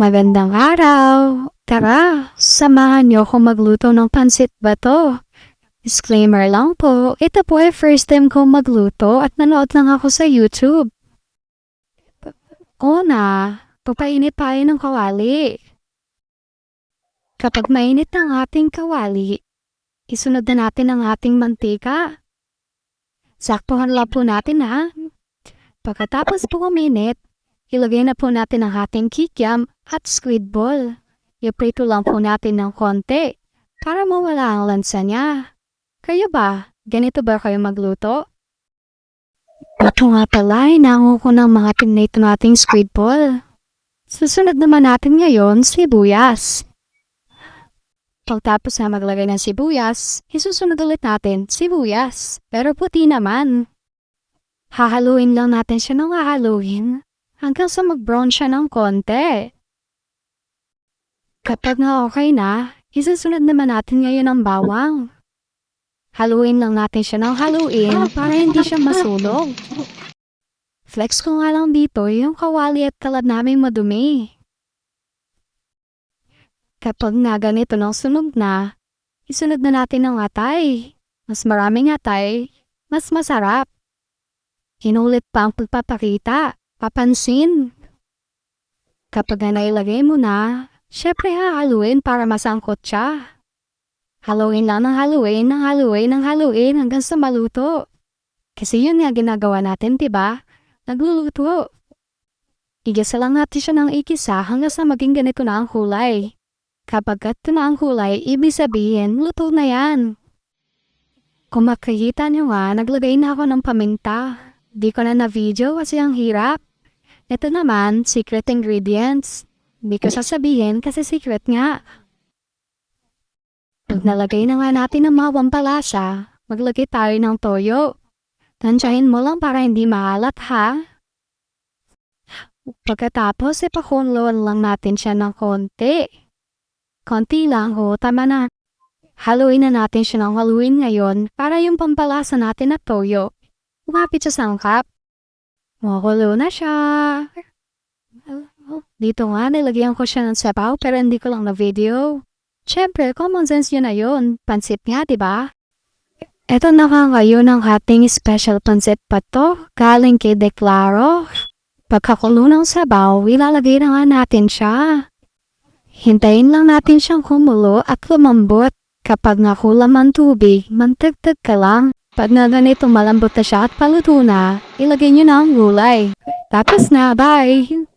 Magandang araw! Tara, samahan niyo ako magluto ng pansit bato. Disclaimer lang po, ito po ay first time ko magluto at nanood lang ako sa YouTube. Una, papainit tayo ng kawali. Kapag mainit ang ating kawali, isunod na natin ang ating mantika. Saktuhan lang po natin ha. Pagkatapos po uminit, ilagay na po natin ang ating kikiam at squid ball. Iprito lang po natin ng konti para mawala ang lansa niya. Kayo ba? Ganito ba kayo magluto? Ito nga pala, inango ko ng mga pinito nating squid ball. Susunod naman natin ngayon, sibuyas. Pagtapos na maglagay ng sibuyas, isusunod ulit natin sibuyas, pero puti naman. Hahaluin lang natin siya ng hahaluin hanggang sa mag-brown siya ng konti. Kapag na okay na, isusunod naman natin ngayon ang bawang. Haluin lang natin siya ng haluin para hindi siya masunog. Flex ko nga lang dito yung kawali at talad namin madumi. Kapag na ganito ng sunog na, isunod na natin ang atay. Mas maraming atay, mas masarap. Inulit pa ang pagpapakita, papansin. Kapag na nailagay mo na, syempre hahaluin para masangkot siya. Haluin lang ng haluin, ng haluin, ng haluin hanggang sa maluto. Kasi yun nga ginagawa natin, di ba? Nagluluto. Igisa lang natin siya ng ikisa hanggang sa maging ganito na ang kulay. Kapag ito na ang kulay, ibig sabihin, luto na yan. Kung makikita nyo nga, naglagay na ako ng paminta. Di ko na na-video kasi ang hirap. Ito naman, secret ingredients. Di ko sasabihin kasi secret nga. Pag nalagay na nga natin ang mga pampalasa, maglagay tayo ng toyo. Tansyahin mo lang para hindi maalat ha. Pagkatapos, ipakunloan lang natin siya ng konti. Konti lang ho, tama na. Haluin na natin siya ng haluin ngayon para yung pampalasa natin na toyo. Umapit sa sangkap. Makulo na siya. Dito nga, nilagyan ko siya ng sabaw pero hindi ko lang na video. Siyempre, common sense yun na yun. Pansit nga, di ba? Ito na nga ngayon ang ating special pansit pato galing kay Declaro. Pagkakulo ng sabaw, ilalagay na nga natin siya. Hintayin lang natin siyang kumulo at lumambot. Kapag nakulam ang tubig, mantagtag ka lang. Pag na ganito malambot na siya at paluto na, ilagay niyo na ang gulay. Tapos na, bye!